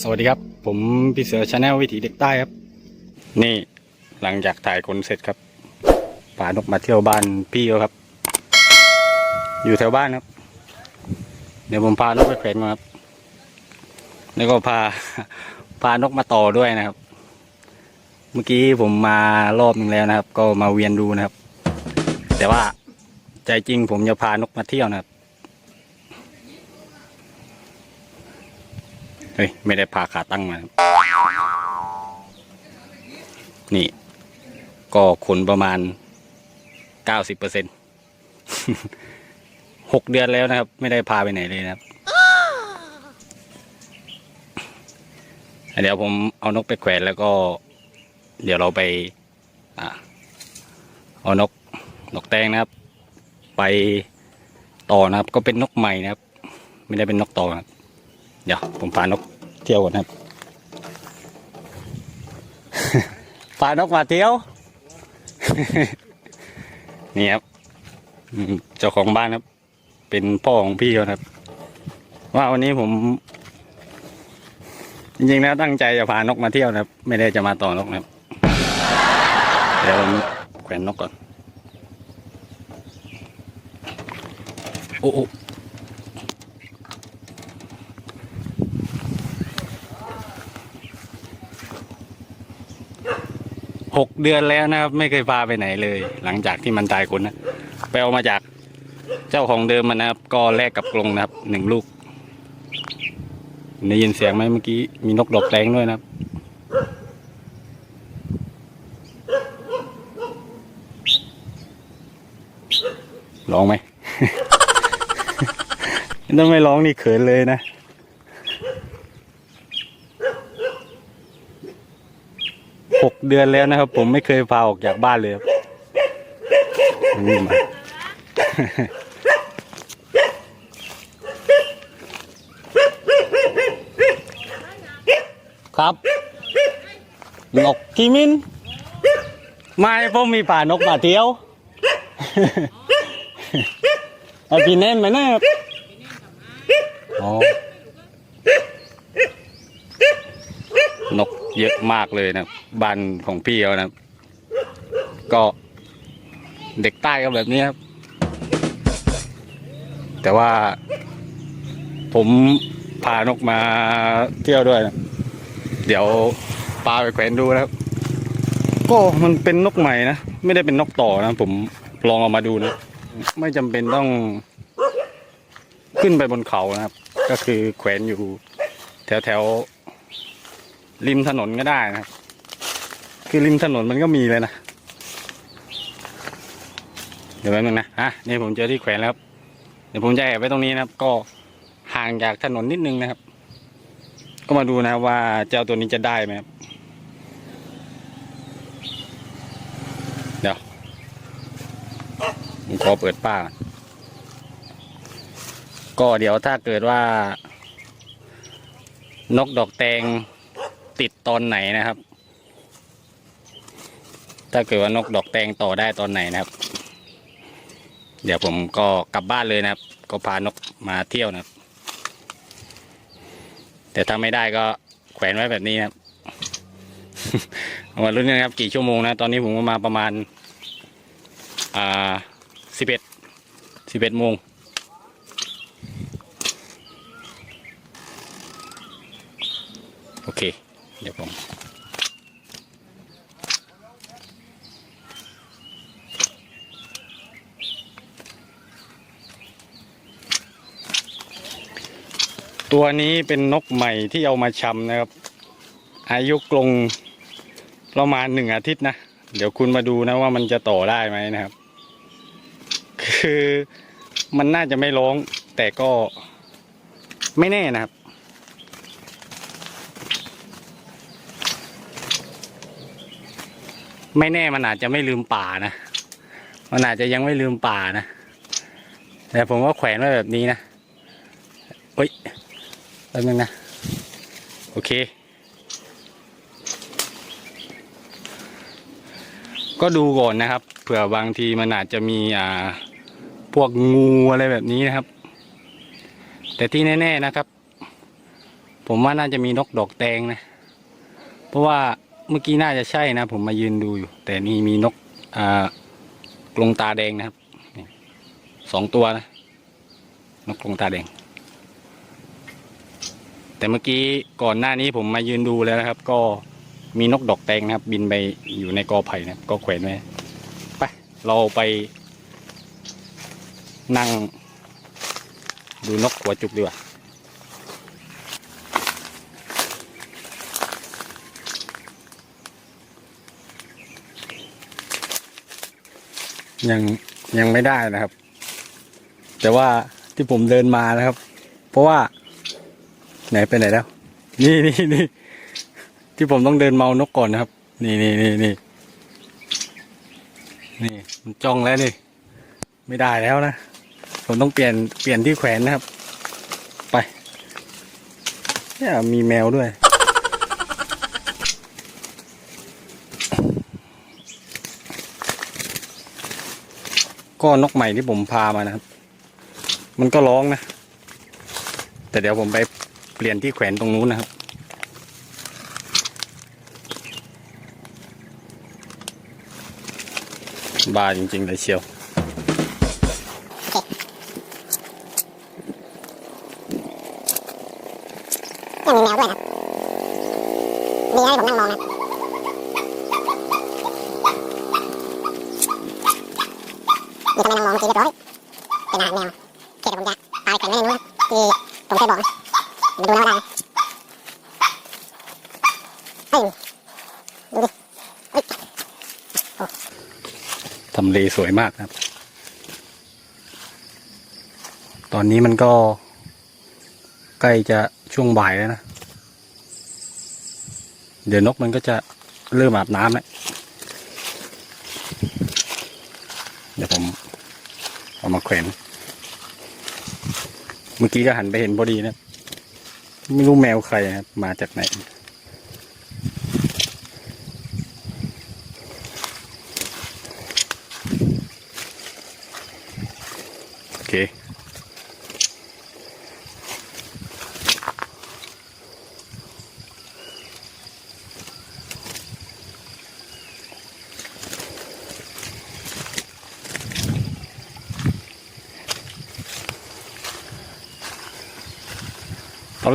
สวัสดีครับ ผมพี่เสือชาแนลวิถีเด็กใต้ครับ นี่หลังจากถ่ายคนเสร็จครับพานกมาเที่ยวบ้านพี่เขาครับ อยู่แถวบ้านครับ เดี๋ยวผมพานกไปแขวนก่อนครับ แล้วก็พาพานกมาต่อด้วยนะครับ เมื่อกี้ผมมารอบหนึงแล้วนะครับ ก็มาเวียนดูนะครับ แต่ว่าใจจริงผมจะพานกมาเที่ยวนะครับ เฮ้ย ไม่ได้พาขาตั้งมา นี่ ก็ขนประมาณเก้าสิบเปอร์เซ็นหกเดือนแล้วนะครับ ไม่ได้พาไปไหนเลยนะครับ เดี๋ยวผมเอานกไปแขวนแล้วก็ เดี๋ยวเราไปอเอานกนกแตงนะครับ ไปต่อนะครับ ก็เป็นนกใหม่นะครับ ไม่ได้เป็นนกต่อครับ เดี๋ยวผมพานกเที่ยวก่อนนะครับพานกมาเที่ยว นี่ครับอืมเจ้าของบ้านครับ เป็นพ่อของพี่เขานะครับ ว่าวันนี้ผม จริงๆแล้วตั้งใจจะพานกมาเที่ยวนะครับ ไม่ได้จะมาต่อนกนะครับเดี๋ยวผมแขวนนกก่อน โอ้ หกเดือนแล้วนะครับ ไม่เคยพาไปไหนเลย หลังจากที่มันตายคนนะไปเอามาจากเจ้าของเดิมมันนะครับ ก็แลกกับกรงนะครับหนึ่งลูกได้ยินเสียงไหมเมื่อกี้มีนกดอกแดงด้วยนะครับร้องไหมถ้าไม่ร้องนี่เขินเลยนะ หกเดือนแล้วนะครับ ผมไม่เคยพาออกจากบ้านเลยครับนี่มาครับ นกกิมินไม่ผมมีป่านกมาเที่ยวเอาพี่เน่นไหมนะครับอ๋อนก เยอะมากเลยนะบ้านของพี่เขานะก็เด็กใต้ก็แบบนี้ครับ แต่ว่า ผมพานกมาเที่ยวด้วยนะเดี๋ยวปลาไปแขวนดูนะครับ ก็มันเป็นนกใหม่นะ ไม่ได้เป็นนกต่อนะ ผมลองเอามาดูนะ ไม่จำเป็นต้องขึ้นไปบนเขานะครับ ก็คือแขวนอยู่แถวแถว ริมถนนก็ได้นะครับ คือริมถนนมันก็มีเลยนะ เดี๋ยวแป๊บนึงนะอะนี่ผมเจอที่แขวนแล้วครับ เดี๋ยวผมจะแอบไว้ตรงนี้นะครับ ก็ห่างจากถนนนิดนึงนะครับ ก็มาดูนะว่าเจ้าตัวนี้จะได้ไหมครับ เดี๋ยวผมขอเปิดป้าก็เดี๋ยวถ้าเกิดว่านกดอกแตง ติดตอนไหนนะครับ ถ้าเกิดว่านกดอกแตงต่อได้ตอนไหนนะครับ เดี๋ยวผมก็กลับบ้านเลยนะครับ ก็พานกมาเที่ยวนะครับ แต่ถ้าไม่ได้ก็แขวนไว้แบบนี้นะครับมาลุ้นกันครับกี่ชั่วโมงนะ ตอนนี้ผมมาประมาณอ่าสิบเอ็ดสิบเอ็ดโมงโอ เดี๋ยวผมตัวนี้เป็นนกใหม่ที่เอามาชำนะครับ อายุกรงประมาณหนึ่งอาทิตย์นะ เดี๋ยวคุณมาดูนะว่ามันจะต่อได้ไหมนะครับ คือมันน่าจะไม่ร้องแต่ก็ไม่แน่นะครับ ไม่แน่มันอาจจะไม่ลืมป่านะ มันอาจจะยังไม่ลืมป่านะ แต่ผมว่าแขวนไว้แบบนี้นะเฮ้ยแป๊บนึงนะ โอเค ก็ดูก่อนนะครับ เผื่อบางทีมันอาจจะมีอ่า พวกงูอะไรแบบนี้นะครับ แต่ที่แน่ ๆนะครับ ผมว่าน่าจะมีนกดอกแดงนะ เพราะว่า เมื่อกี้น่าจะใช่นะ ผมมายืนดูอยู่ แต่นี่มีนกอ่ากรงตาแดงนะครับสองตัวนะ นกกรงตาแดง แต่เมื่อกี้ก่อนหน้านี้ผมมายืนดูแล้วนะครับ ก็มีนกดอกแดงนะครับ บินไปอยู่ในกอไผ่นะก็แขวนไว้ไปเราไป นั่ง ดูนกหัวจุกดีกว่า ยังยังไม่ได้นะครับ แต่ว่าที่ผมเดินมานะครับ เพราะว่า ไหนไปไหนแล้ว นี่นี่นี่ที่ผมต้องเดินเมานกก่อนนะครับ นี่นี่นี่นี่นี่มันจ้องแล้วนี่ ไม่ได้แล้วนะ ผมต้องเปลี่ยนเปลี่ยนที่แขวนนะครับ ไปเนี่ยมีแมวด้วย ก็นกใหม่ที่ผมพามานะครับ มันก็ร้องนะ แต่เดี๋ยวผมไปเปลี่ยนที่แขวนตรงนู้นนะครับ บาจริงๆเลยเชียวยังมีแมวด้วยครับดีนะที่ผมนั่งมองนะ นี่ทำไมนั่งมองเมื่อกี้เรียบร้อยเป็นอาหารแมวเคเดี๋ยวผมจะพาไปแขวนไว้ในนู้นที่ผมเคยบอกนะเดี๋ยวดูนะว่าได้ไหมเฮ้ยดูดิเฮ้ยทำเลสวยมากนะครับ ตอนนี้มันก็ ใกล้จะช่วงบ่ายแล้วนะ เดี๋ยวนกมันก็จะเริ่มอาบน้ำแล้วเดี๋ยวผม เอามาแขวนเมื่อกี้ก็หันไปเห็นพอดีนะ ไม่รู้แมวใครนะครับ มาจากไหน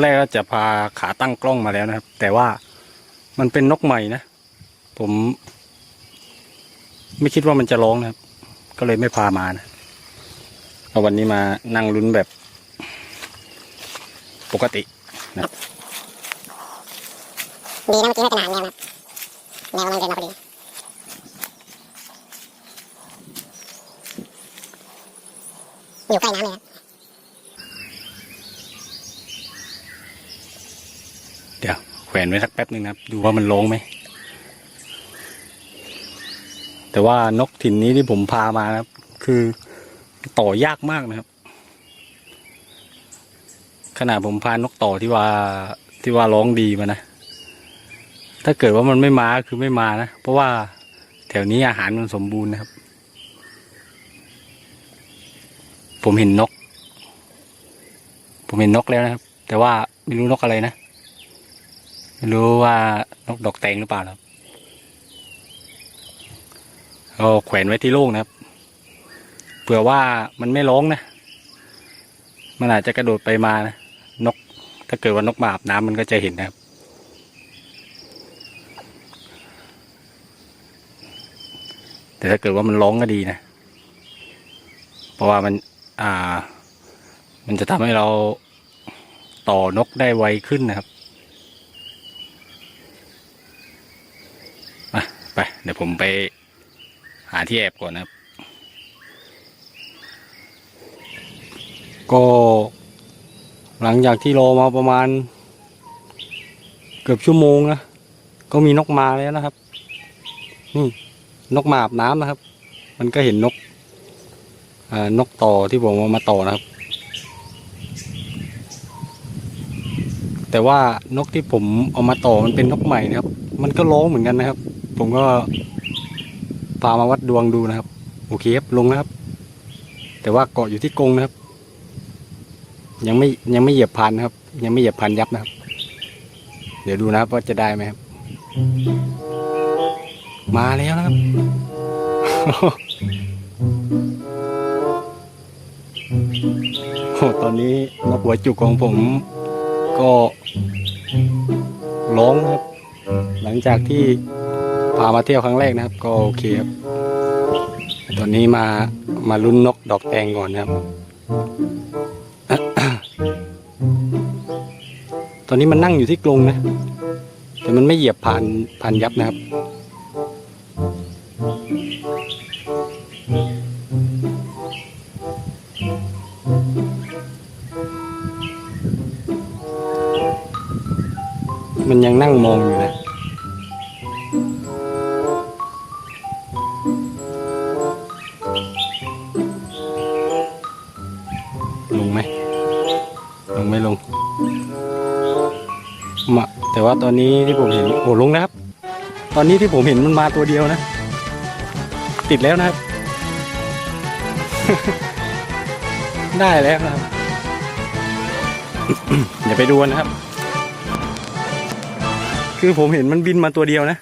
อนแรกก็จะพาขาตั้งกล้องมาแล้วนะครับ แต่ว่ามันเป็นนกใหม่นะ ผม ไม่คิดว่ามันจะร้องนะครับ ก็เลยไม่พามานะเอาวันนี้มานั่งลุ้นแบบ ปกตินะดีนะเมื่อกี้ไม่เป็นอาหารแมวนะแมวมันเดินมาพอดีอยู่ใกล้น้ำเลยนะดี๋ยว แขวนไว้สักแป๊บหนึ่งนะครับ ดูว่ามันร้องไหม แต่ว่านกถิ่นนี้ที่ผมพามานะครับ คือต่อยากมากนะครับ ขนาดผมพานกต่อที่ว่าที่ว่าร้องดีมานะ ถ้าเกิดว่ามันไม่มาคือไม่มานะ เพราะว่าแถวนี้อาหารมันสมบูรณ์นะครับ ผมเห็นนก ผมเห็นนกแล้วนะครับ แต่ว่าไม่รู้นกอะไรนะ รู้ว่านกดอกแตงหรือเปล่าครับก็แขวนไว้ที่โล่งนะครับเผื่อว่ามันไม่ร้องนะ มันอาจจะกระโดดไปมานะนกถ้าเกิดว่านกมาอาบน้ำมันก็จะเห็นนะครับแต่ถ้าเกิดว่ามันร้องก็ดีนะ เพราะว่ามัน อ่า มันจะทำให้เราต่อนกได้ไวขึ้นนะครับ มาไป เดี๋ยวผมไปหาที่แอบก่อนนะครับ ก็หลังจากที่รอมาประมาณ เกือบชั่วโมงนะ ก็มีนกมาแล้วนะครับ นี่นกมาอาบน้ำนะครับ มันก็เห็นนกนกต่อที่ผมเอามาต่อนะครับ แต่ว่านกที่ผมเอามาต่อมันเป็นนกใหม่นะครับ มันก็ร้องเหมือนกันนะครับ ผมก็พามาวัดดวงดูนะครับ โอเคครับลงนะครับ แต่ว่าเกาะอยู่ที่กรงนะครับ ยังไม่ยังไม่เหยียบพันนะครับ ยังไม่เหยียบพันยับนะครับ เดี๋ยวดูนะครับว่าจะได้ไหมครับ มาแล้วนะครับ โอ้ตอนนี้นกหัวจุกของผมก็ร้องครับ หลังจากที่ พามาเที่ยวครั้งแรกนะครับ ก็โอเคครับ ตอนนี้มามาลุ้นนกดอกแตงก่อนนะครับ ตอนนี้มันนั่งอยู่ที่กรงนะ แต่มันไม่เหยียบผ่านผ่านยับนะครับมันยังนั่งมองอยู่นะ ว่าตอนนี้ที่ผมเห็นโอ้ลงนะครับ ตอนนี้ที่ผมเห็นมันมาตัวเดียวนะ ติดแล้วนะครับ ได้แล้วนะครับเดี๋ยวไปดูกันนะครับ คือผมเห็นมันบินมาตัวเดียวนะ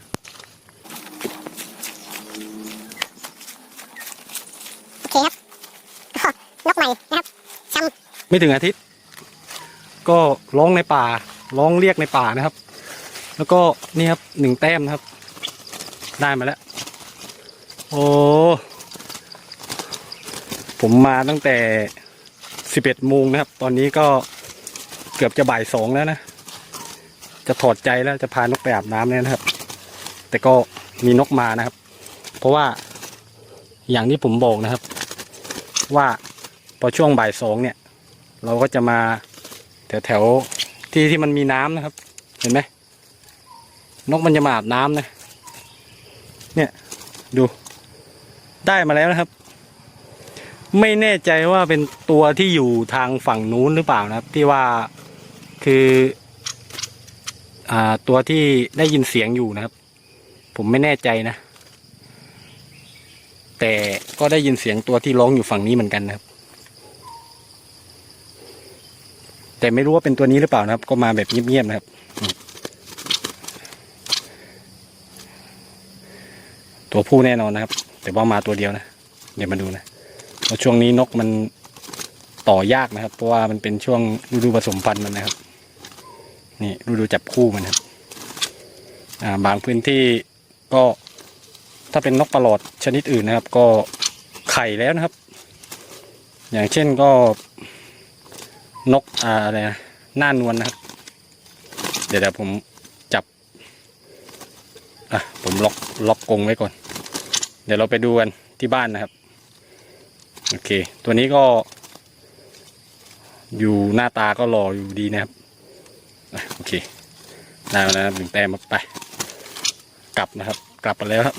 โอเคครับก็นกใหม่นะครับซ้ไม่ถึงอาทิตย์ ก็ร้องในป่าร้องเรียกในป่านะครับ แล้วก็นี่ครับหนึ่งแต้มนะครับ ได้มาแล้ว โอ้ผมมาตั้งแต่สิบเอ็ดโมงนะครับ ตอนนี้ก็เกือบจะบ่ายสองแล้วนะ จะถอดใจแล้วจะพานกไปอาบน้ำแล้วนะครับ แต่ก็มีนกมานะครับ เพราะว่าอย่างที่ผมบอกนะครับ ว่าพอช่วงบ่ายสองเนี่ย เราก็จะมาแถวแถวที่ที่มันมีน้ำนะครับ เห็นไหม นกมันจะมาอาบน้ำนะ เนี่ยดู ได้มาแล้วนะครับ ไม่แน่ใจว่าเป็นตัวที่อยู่ทางฝั่งนู้นหรือเปล่านะครับ ที่ว่าคืออ่าตัวที่ได้ยินเสียงอยู่นะครับ ผมไม่แน่ใจนะ แต่ก็ได้ยินเสียงตัวที่ร้องอยู่ฝั่งนี้เหมือนกันนะครับ แต่ไม่รู้ว่าเป็นตัวนี้หรือเปล่านะครับ ก็มาแบบเงียบๆนะครับอืม ตัวผู้แน่นอนนะครับ แต่ว่ามาตัวเดียวนะ เดี๋ยวมาดูนะเพราะช่วงนี้นกมันต่อยากนะครับ เพราะว่ามันเป็นช่วงฤดูผสมพันธุ์มันนะครับ นี่ฤดูจับคู่มันครับอ่าบางพื้นที่ก็ถ้าเป็นนกประหลอดชนิดอื่นนะครับ ก็ไข่แล้วนะครับ อย่างเช่นก็นกอะไรนะหน้านวลนะครับ เดี๋ยวเดี๋ยวผมจับอะผมล็อกล็อกกรงไว้ก่อน ดี๋ยวเราไปดูกันที่บ้านนะครับ โอเค ตัวนี้ก็ อยู่หน้าตาก็หล่ออยู่ดีนะครับ โอเคได้แล้วนะหนึ่งแต้มไป กลับนะครับ กลับมาแล้วครับ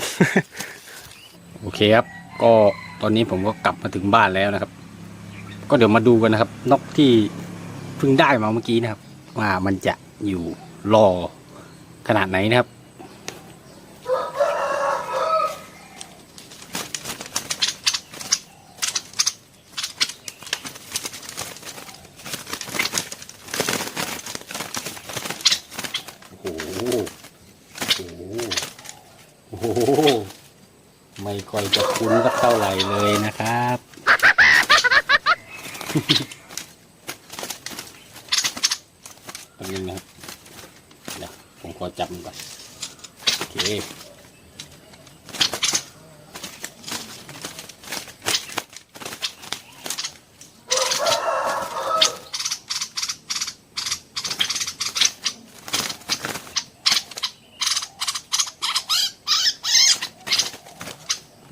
โอเคครับ ก็ตอนนี้ผมก็กลับมาถึงบ้านแล้วนะครับ ก็เดี๋ยวมาดูกันนะครับ นกที่เพิ่งได้มาเมื่อกี้นะครับ ว่ามันจะอยู่รอขนาดไหนนะครับ โอ้โห โอ้โห โอ้โห ไม่ค่อยจะคุ้นสักเท่าไหร่เลยนะครับ ตรงนี้นะครับ เดี๋ยวผมขอจับมันก่อน โอเค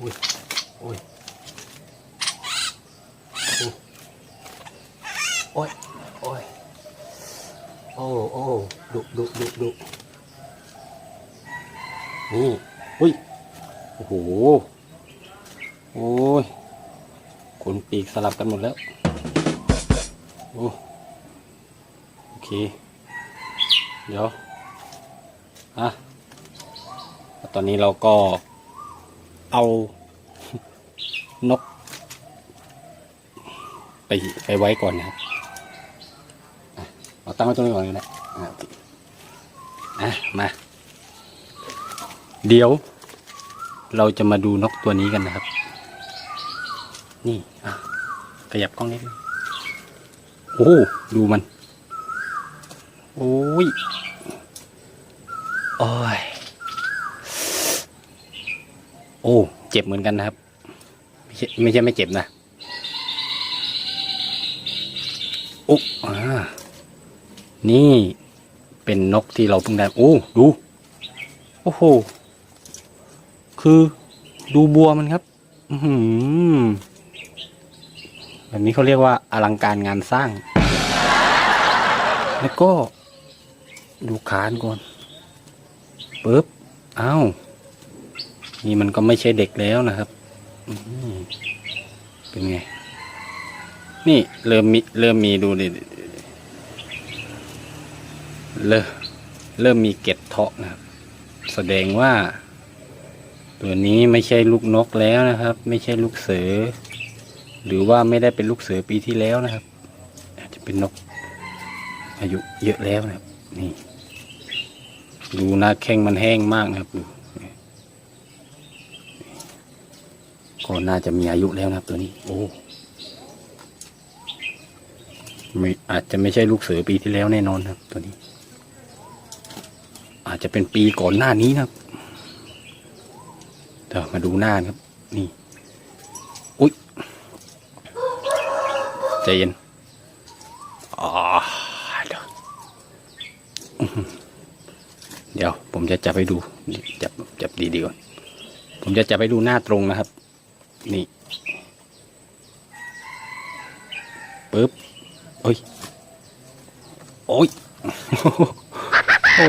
อุ้ยโอ้ยโอ้ยโอ้ยโอ้โอ้ดุดุดุดุนี่อุ้ยโอ้โหโอ้ยขนปีกสลับกันหมดแล้วโอ้โอเค เดี๋ยวอะตอนนี้เราก็ เอานก ไปไปไว้ก่อนนะครับเอาตั้งไว้ตรงนี้ก่อนก็ได้อะโอเคอะมา เดี๋ยว เราจะมาดูนกตัวนี้กันนะครับ นี่อะขยับกล้องนิดนึงโอ้ดูมัน โอ้ยโอ้ย โอ้เจ็บเหมือนกันนะครับไม่ใช่ไม่ใช่ไม่เจ็บนะโอ้อ่านี่เป็นนกที่เราเพิ่งได้โอ้ดู โอ้โห คือดูบัวมันครับ อือหือแบบนี้เขาเรียกว่าอลังการงานสร้าง แล้วก็ ดูขานก่อนปึ๊บอ้าว นี่มันก็ไม่ใช่เด็กแล้วนะครับเป็นไง นี่เริ่มมีเริ่มมีดูดิเริ่มเริ่มมีเก็ดเทาะนะครับ แสดงว่า ตัวนี้ไม่ใช่ลูกนกแล้วนะครับ ไม่ใช่ลูกเสือ หรือว่าไม่ได้เป็นลูกเสือปีที่แล้วนะครับ อาจจะเป็นนก อายุเยอะแล้วนะครับ นี่ ดูหน้าแข้งมันแห้งมากนะครับดู ก็น่าจะมีอายุแล้วนะครับตัวนี้ โอ้ไม่อาจจะไม่ใช่ลูกเสือปีที่แล้วแน่นอนครับ ตัวนี้ อาจจะเป็นปีก่อนหน้านี้นะครับเดี๋ยวมาดูหน้านครับ นี่ อุ๊ยใจเย็นอ๋อเดี๋ยวเดี๋ยว ผมจะจับไปดู จับจับดีๆก่อน ผมจะจับไปดูหน้าตรงนะครับ นี่ปึ๊บโอ้ย โอ้ย โอ้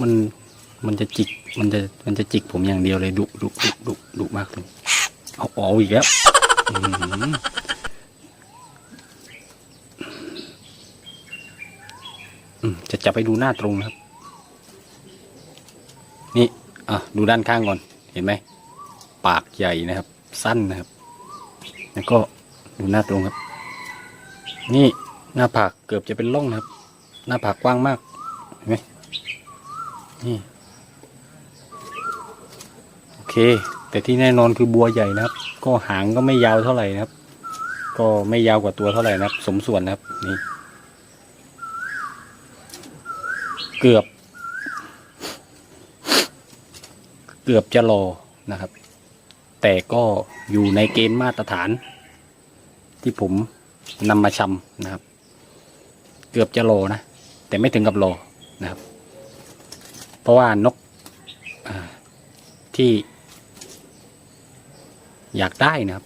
มัน มันจะจิก มันจะ มันจะจิกผมอย่างเดียวเลยดุดุดุดุดุมากเลย เอาอาอีกแล้วอืมจะจับไปดูหน้าตรงนะครับ นี่ อะ ดูด้านข้างก่อน เห็นไหม ปากใหญ่นะครับ สั้นนะครับ แล้วก็ดูหน้าตรงครับ นี่หน้าผากเกือบจะเป็นร่องนะครับ หน้าผากกว้างมากเห็นไหมนี่โอเค แต่ที่แน่นอนคือบัวใหญ่นะครับ ก็หางก็ไม่ยาวเท่าไหร่นะครับ ก็ไม่ยาวกว่าตัวเท่าไหร่นะครับ สมส่วนนะครับนี่เกือบ เกือบจะรอนะครับ แต่ก็อยู่ในเกณฑ์มาตรฐาน ที่ผมนำมาชำนะครับ เกือบจะรอนะ แต่ไม่ถึงกับรอนะครับ เพราะว่านกที่ อยากได้นะครับ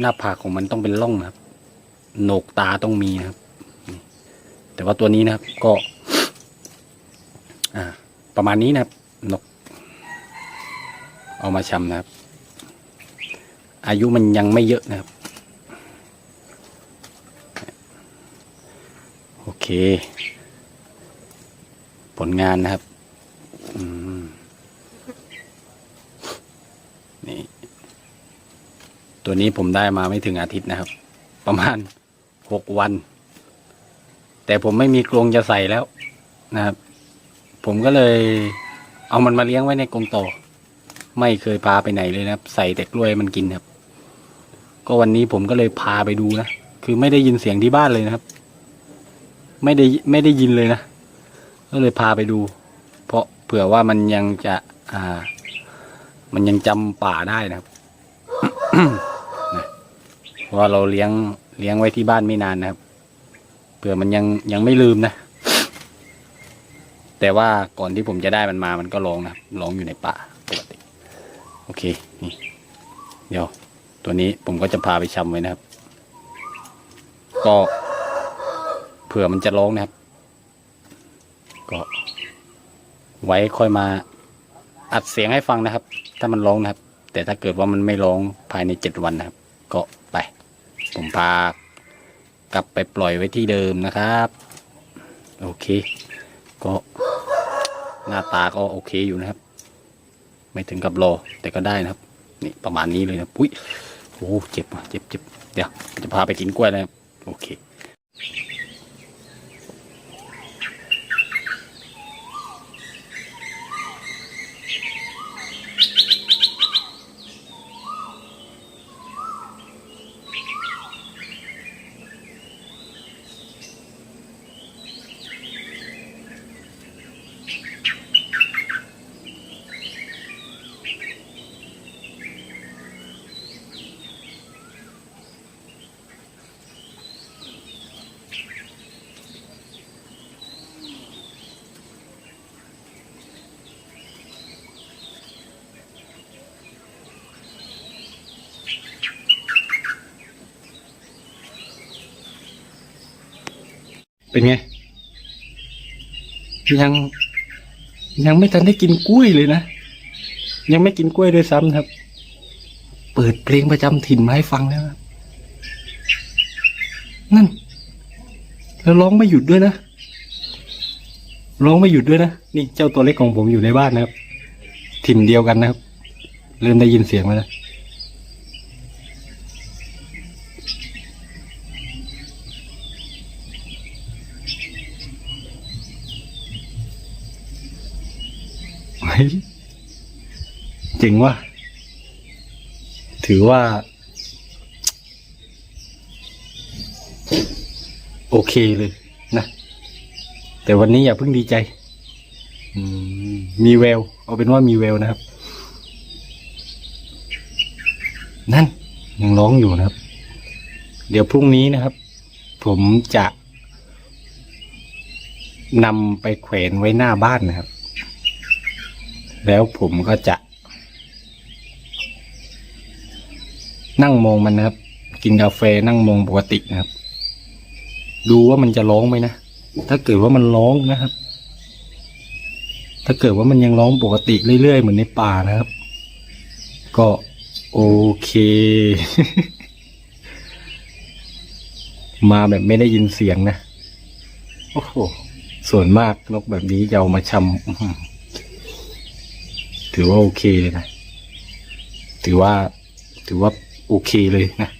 หน้าผากของมันต้องเป็นร่องนะครับโหนกตาต้องมีนะครับ แต่ว่าตัวนี้นะครับก็ประมาณนี้นะครับนก เอามาชำนะครับ อายุมันยังไม่เยอะนะครับ โอเค ผลงานนะครับนี่ ตัวนี้ผมได้มาไม่ถึงอาทิตย์นะครับ ประมาณหกวัน แต่ผมไม่มีกรงจะใส่แล้วนะครับ ผมก็เลยเอามันมาเลี้ยงไว้ในกรงต่อ ไม่เคยพาไปไหนเลยนะครับ ใส่แต่กล้วยมันกินครับ ก็วันนี้ผมก็เลยพาไปดูนะ คือไม่ได้ยินเสียงที่บ้านเลยนะครับ ไม่ได้ไม่ได้ยินเลยนะ ก็เลยพาไปดู เพราะเผื่อว่ามันยังจะอ่า มันยังจำป่าได้นะครับนะเพราะว่าเราเลี้ยงเลี้ยงไว้ที่บ้านไม่นานนะครับ เผื่อมันยังยังไม่ลืมนะ แต่ว่าก่อนที่ผมจะได้มันมามันก็ร้องนะร้องอยู่ในป่าปกติ โอเค นี่ เดี๋ยว ตัวนี้ผมก็จะพาไปชำไว้นะครับ ก็เผื่อมันจะร้องนะครับ ก็ ไว้ค่อยมาอัดเสียงให้ฟังนะครับ ถ้ามันร้องนะครับ แต่ถ้าเกิดว่ามันไม่ร้องภายในเจ็ดวันนะครับ ก็ไป ผมพากลับไปปล่อยไว้ที่เดิมนะครับ โอเค ก็หน้าตาก็โอเคอยู่นะครับ ไม่ถึงกับรอแต่ก็ได้นะครับ นี่ประมาณนี้เลยนะปุ้ย โอ้เจ็บอะเจ็บเจ็บเดี๋ยวจะพาไปกินกล้วยนะครับโอเค น เป็นไง ยัง ยังไม่ทันได้กินกล้วยเลยนะ ยังไม่กินกล้วยด้วยซ้ำครับ เปิดเพลงประจำถิ่นมาให้ฟังแล้วนั่น แล้วร้องไม่หยุดด้วยนะร้องไม่หยุดด้วยนะนี่เจ้าตัวเล็กของผมอยู่ในบ้านนะครับ ถิ่นเดียวกันนะครับ เริ่มได้ยินเสียงแล้วนะ เฮ้ย เจ๋งว่ะถือว่า โอเคเลยนะ แต่วันนี้อย่าเพิ่งดีใจมีแวว เอาเป็นว่ามีแววนะครับ นั่นยังร้องอยู่นะครับ เดี๋ยวพรุ่งนี้นะครับ ผมจะนำไปแขวนไว้หน้าบ้านนะครับ แล้วผมก็จะ นั่งมองมันนะครับ กินกาแฟนั่งมองปกตินะครับ ดูว่ามันจะร้องไหมนะถ้าเกิดว่ามันร้องนะครับ ถ้าเกิดว่ามันยังร้องปกติเรื่อยๆเหมือนในป่านะครับ ก็โอเค มาแบบไม่ได้ยินเสียงนะโอ้โหส่วนมากนกแบบนี้จะเอามาชำอื้อหือถือว่าโอเคเลยนะ ถือว่า ถือว่า โอเคเลยนะ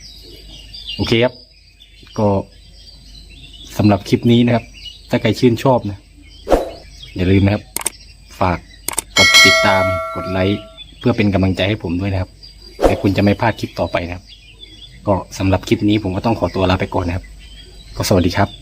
โอเคครับ ก็สำหรับคลิปนี้นะครับ ถ้าใครชื่นชอบนะ อย่าลืมนะครับ ฝากกดติดตามกดไลค์เพื่อเป็นกำลังใจให้ผมด้วยนะครับ แต่คุณจะไม่พลาดคลิปต่อไปนะครับ ก็สำหรับคลิปนี้ผมก็ต้องขอตัวลาไปก่อนนะครับ ก็สวัสดีครับ